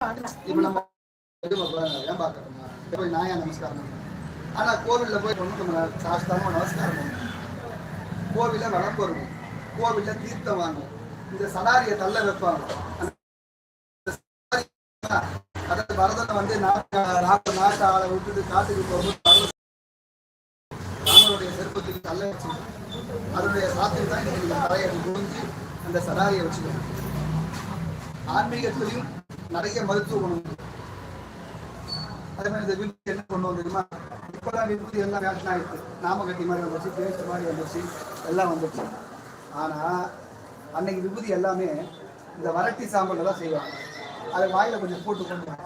இப்ப நம்ம ஏன் பார்க்கணுமா போய் நாயா நமஸ்காரம் பண்ணணும். ஆனா கோவில்ல போய் ஒன்று நம்ம சாஸ்தாம நமஸ்காரம் பண்ணணும் கோவில்ல விளக்கு வருவோம் கோவில்ல தீர்த்தம் வாங்கணும் இந்த சடாரிய தள்ள வைப்பாங்க. அதாவது பரதனை வந்து நாட்டு நாட்டு ஆளை விட்டுட்டு காட்டுக்கு போகும்போது ராமனுடைய செருப்பத்துக்கு தள்ள வச்சுக்கணும். அதனுடைய சாத்தியம் தான் இன்னைக்கு தலையை புரிஞ்சு அந்த சலாரியை வச்சுக்கணும். ஆன்மீகத்திலையும் நிறைய மருத்துவ குணம் அதே மாதிரி இந்த விபூதி என்ன கொண்டு வந்துருமா இப்போதான் விபூதி எல்லாம் வேஷன் ஆயிடுச்சு. நாம கட்டி மாதிரி வந்துச்சு பேஸ்ட் மாதிரி வந்துச்சு எல்லாம் வந்துச்சு ஆனா அன்னைக்கு விபூதி எல்லாமே இந்த வரட்டி சாம்பல் தான் செய்வாங்க. அதை வாயில கொஞ்சம் போட்டு கொண்டு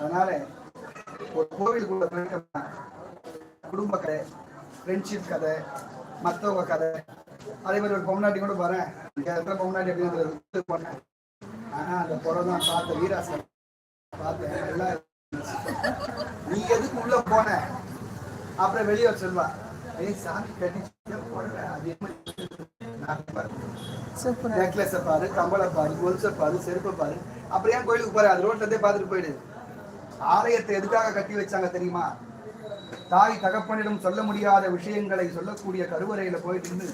அதனால ஒரு கோவிலுக்குள்ள போயிட்டோம்னா குடும்ப கதை ஃப்ரெண்ட்ஷிப் கதை மற்றவங்க கதை. அதே மாதிரி ஒரு பொம்னாட்டி கூட வரேன் பொம்னாட்டி அப்படின்னு போனேன் ஆனா அந்த புறம் தான் பார்த்த வீராசன் பார்த்தேன். நல்லா. நீ எதுக்கு உள்ள போன? அப்புறம் வெளியே சொல்வா ஏய் சாமி நெக்லஸ பாரு கம்பளை பாரு கொலுசை பாரு செருப்பை பாரு. அப்புறம் ஏன் கோயிலுக்கு போற? அது ரோட்ல இருந்தே பார்த்துட்டு போயிடு. ஆலயத்தை எதுக்காக கட்டி வச்சாங்க தெரியுமா? தாய் தகப்பனிடம் சொல்ல முடியாத விஷயங்களை சொல்லக்கூடிய கருவறையில போயிட்டு இருந்து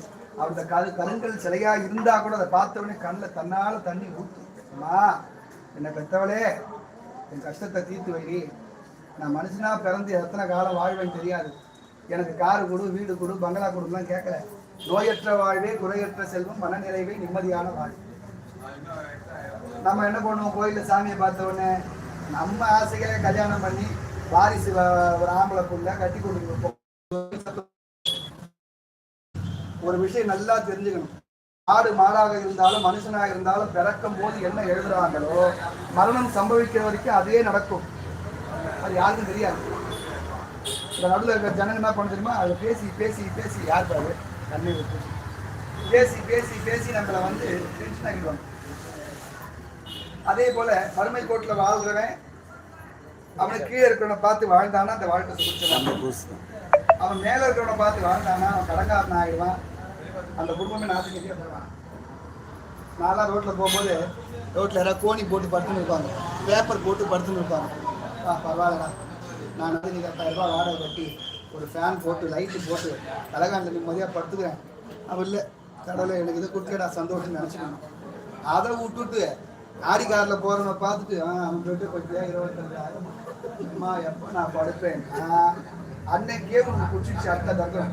கரு கருங்கல் சிலையா இருந்தா கூட அதை பார்த்த உடனே கண்ணில் தன்னால தண்ணி ஊத்து அம்மா என்னை பெற்றவளே என் கஷ்டத்தை தீர்த்து வை நான் மனுஷனா பிறந்து எத்தனை காலம் வாழ்வேன்னு தெரியாது. எனக்கு காரு கொடு வீடு கொடு பங்களா கொடுலாம் கேட்கல. நோயற்ற வாழ்வே குறையற்ற செல்வம் மனநிறைவே நிம்மதியான வாழ்வு. நம்ம என்ன பண்ணுவோம்? கோயிலில் சாமியை பார்த்த உடனே நம்ம ஆசைகளை கல்யாணம் பண்ணி வாரிசு ஒரு ஆம்பளை புள்ள கட்டி கொடுக்கணும் ஒரு விஷயம் நல்லா தெரிஞ்சுக்கணும். ஆடு மாடாக இருந்தாலும் மனுஷனாக இருந்தாலும் பிறக்கும் போது என்ன எழுதுறாங்களோ மரணம் சம்பவிக்கிற வரைக்கும் அதே நடக்கும். அது யாருக்கும் தெரியாது. இந்த நடுவில் இருக்கிற ஜனங்க என்ன பண்ண தெரியுமா? அதை பேசி பேசி பேசி யார் பாரு? கண்ணை விட்டு பேசி பேசி பேசி நம்மளை வந்து டென்ஷன் ஆகிடுவாங்க அதே போல வறுமை கோட்டில் வாழ்கிறவன் அவனுக்கு கீழே இருக்கிறவனை பார்த்து வாழ்ந்தானா அந்த வாழ்க்கை சுபிச்சலாம் அவன் மேல இருக்கிறவனை பார்த்து வாழ்ந்தானா அவன் கடங்காரன் ஆகிடுவான் அந்த குடும்பமே நாட்டுக்கு போவான் நான்லாம் ரோட்ல போகும்போது ரோட்ல யாராவது கோணி போட்டு படுத்துன்னு இருப்பாங்க. பேப்பர் போட்டு படுத்துன்னு இருப்பாங்க. ஆ பரவாயில்லடா. நான் வந்து நீங்கள் பத்தாயிரம் ரூபாய் வாடகை கட்டி ஒரு ஃபேன் போட்டு லைட்டு போட்டு கலகாண்டில் நிம்மதியாக படுத்துக்கிறேன். அவன் இல்லை கடவுளை எனக்கு இதை கொடுக்கடா சந்தோஷம் நினச்சிக்கணும். அதை விட்டுட்டு ஆடி காரில் போகிறவனை பார்த்துட்டு ஆ அவன் போயிட்டு கொஞ்சம் இருபத்தஞ்சாயிரம். அம்மா எப்போ நான் படுப்பேன்? அன்னைக்கே உனக்கு குடிச்சிச்சு அடுத்த தக்கம்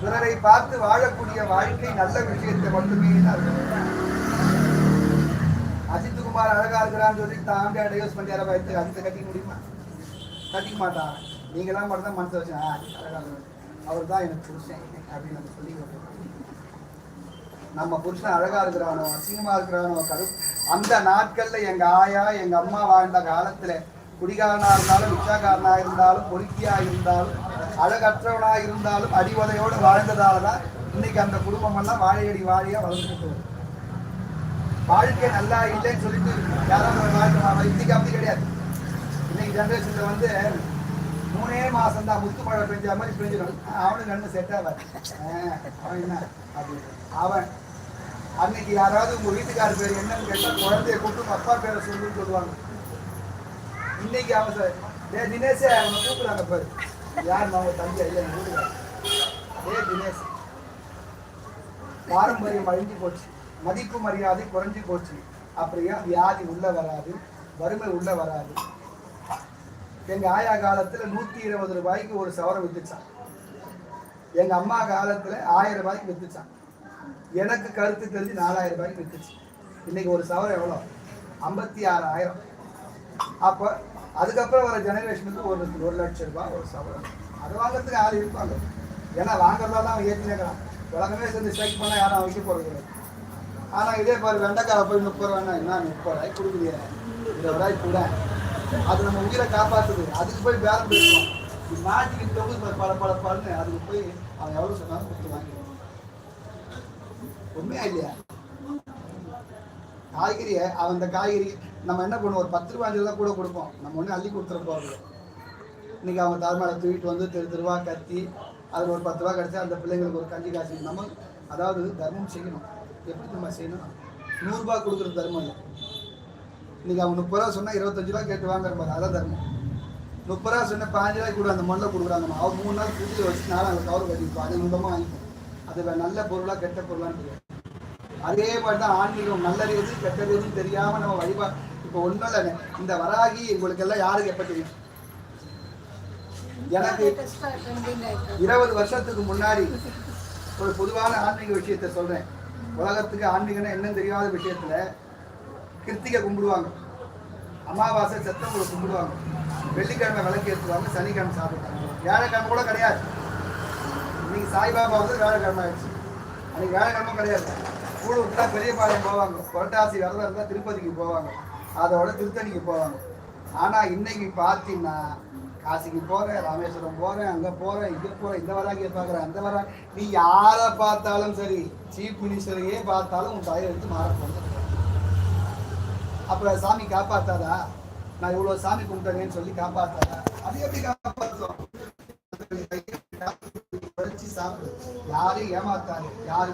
பிறரை பார்த்து வாழக்கூடிய வாழ்க்கை நல்ல விஷயத்தை மட்டுமே நான் அஜித் குமார் அழகா இருக்கிறான்னு சொல்லி தாண்டி டைவர்ஸ் பண்ணி யாரை வைத்து அஜித்தை கட்டிக்க முடியுமா? கட்டிக்க மாட்டான். நீங்களாம் மட்டும் தான் மனசு வச்சேன் அழகா அவர் தான் எனக்கு புருஷன் அப்படின்னு நம்ம சொல்லி நம்ம புருஷன் அழகா இருக்கிறானோ அசிங்கமா இருக்கிறானோ கரு அந்த நாட்கள்ல எங்க ஆயா எங்க அம்மா வாழ்ந்த காலத்துல குடிகாரனா இருந்தாலும் பிச்சாக்காரனா இருந்தாலும் பொறுக்கியாக இருந்தாலும் அழகற்றவனா இருந்தாலும் அடிவதையோடு வாழ்ந்ததால தான் இன்னைக்கு அந்த குடும்பமெல்லாம் வாழையடி வாழையாக வளர்ந்துட்டு வாழ்க்கை நல்லா இல்லைன்னு சொல்லிட்டு யாராவது வாழ்க்கை இன்னைக்கு அப்படி கிடையாது. இன்னைக்கு ஜென்ரேஷன்ல வந்து மூணே மாதம் தான் முத்து மழை பெஞ்ச மாதிரி பெஞ்சிடும் அவனுக்கு கண்ணு செட் ஆகாது அவன் என்ன? அப்படி அவன் அன்னைக்கு யாராவது உங்கள் வீட்டுக்கார பேர் என்னன்னு கேட்டால் குழந்தைய கூப்பிட்டு அப்பா பேரை சொல்லுன்னு சொல்லுவாங்க. இன்னைக்கு அவன் சார் டே தினேஷே அவங்க கூப்பிடுறாங்க பாரு. யார் அவங்க தம்பி ஐயா கூப்பிடுறாங்க வீட்டுக்காரர். டே தினேஷ் பாரம்பரியம் அழிஞ்சு போச்சு. மதிப்பு மரியாதை குறைஞ்சு போச்சு. அப்படியா வியாதி உள்ள வராது? வறுமை உள்ள வராது? எங்க ஆயா காலத்துல நூத்தி இருபது ரூபாய்க்கு ஒரு சவரம் வித்துச்சான். எங்க அம்மா காலத்துல ஆயிரம் ரூபாய்க்கு வித்துச்சான். எனக்கு கருத்து தெரிஞ்சு நாலாயிரம் ரூபாய்க்கு வித்துச்சு. இன்னைக்கு ஒரு சவரம் எவ்வளோ? ஐம்பத்தி ஆறாயிரம். அப்போ அதுக்கப்புறம் வர ஜெனரேஷனுக்கு ஒரு ஒரு லட்சம் ரூபாய் ஒரு சவரம் அது வாங்குறதுக்கு ஆள் இருப்பாங்க. ஏன்னா வாங்குறதா தான் அவன் ஏற்றினேக்கிறான் உலகமே சேர்ந்து ஸ்ட்ரைக் பண்ணால் யாரும் வைக்க போகிறது ஆனால் இதே பாரு வெண்டைக்காய் போய் முப்பது ரூபாய்னா என்ன முப்பது ரூபாய் கொடுக்குறீங்க இருபது ரூபாய் கூட. அது நம்ம உயிரை காப்பாற்றுது அதுக்கு போய் பேரம் பேசுவோம் மாட்டிக்கிட்டு தொகுதி பல பல பலன்னு அதுக்கு போய் அவன் எவ்வளோ சொன்னாலும் கொடுத்து வாங்கிடுவான். உண்மையா இல்லையா? காய்கறியை அவன் அந்த காய்கறி நம்ம என்ன பண்ணுவோம்? ஒரு பத்து ரூபாய் தான் கூட கொடுப்போம். நம்ம ஒன்றும் அள்ளி கொடுத்துட போகிறது இன்னைக்கு அவங்க தரமாலை தூக்கிட்டு வந்து தெரு தெருவா கத்தி அதில் ஒரு பத்து ரூபா கிடைச்சா அந்த பிள்ளைங்களுக்கு ஒரு கஞ்சி காசு. நம்ம அதாவது தர்மம் செய்யணும். எப்படி நம்ம செய்யணும்? நூறுரூபா கொடுக்குற தர்மம் இல்லை. இன்னைக்கு அவங்க முப்பது ரூபா சொன்னால் இருபத்தஞ்சு ரூபா கேட்டு வாங்குற மாதிரி அதான் தர்மம். முப்பது ரூபா சொன்னால் பாஞ்சு ரூபாய் கூட அந்த மண்ணில் கொடுக்குறாங்க. அவங்க மூணு நாள் ஃப்ரிட்ஜில் வச்சு நானும் அவங்க கவர் கட்டிப்போம் அது மூலமாக வாங்கிப்போம். அது நல்ல பொருளாக கெட்ட பொருளான்னு அதே மாதிரி தான் ஆன்மீகம் நல்லது எது கெட்டது எதுன்னு தெரியாம நம்ம வழிபா இப்போ ஒன்றும் இல்லை இந்த வராகி உங்களுக்கு எல்லாம் யாருக்கு எப்போ தெரியும்? எனக்கு இருபது வருஷத்துக்கு முன்னாடி ஒரு பொதுவான ஆன்மீக விஷயத்தை சொல்றேன். உலகத்துக்கு ஆன்மீகம்னா என்னன்னு தெரியாத விஷயத்துல கிருத்திகை கும்பிடுவாங்க. அமாவாசை செத்தவங்களை கும்பிடுவாங்க. வெள்ளிக்கிழமை விளக்கு ஏற்றுவாங்க சனிக்கிழமை சாப்பிடுவாங்க. வியாழக்கிழமை கூட கிடையாது. இன்னைக்கு சாய்பாபா வந்து வியாழக்கிழமை ஆயிடுச்சு. அன்னைக்கு வியாழக்கிழமை கிடையாது. கூட விட்டா பெரியபாளையம் போவாங்க. புரட்டாசி விரதம் இருந்தால் திருப்பதிக்கு போவாங்க. அதோட திருத்தணிக்கு போவாங்க. ஆனால் இன்னைக்கு பார்த்தீங்கன்னா காசிக்கு போகிறேன் ராமேஸ்வரம் போகிறேன் அங்கே போகிறேன் இங்கே போகிறேன் இந்த வராங்க பார்க்குறேன் அந்த வரா நீ யாரை பார்த்தாலும் சரி சீஃப் மினிஸ்டரையே பார்த்தாலும் உன் தலையை எடுத்து மாற அப்புறம் சாமி காப்பாத்தாதா? நான் இவ்வளோ சாமி கும்பிட்டேன்னு சொல்லி காப்பாத்தாதா? அது எப்படி காப்பாற்றுவோம் சாப்பிடு. யாரையும் ஏமாத்தாரு யாரு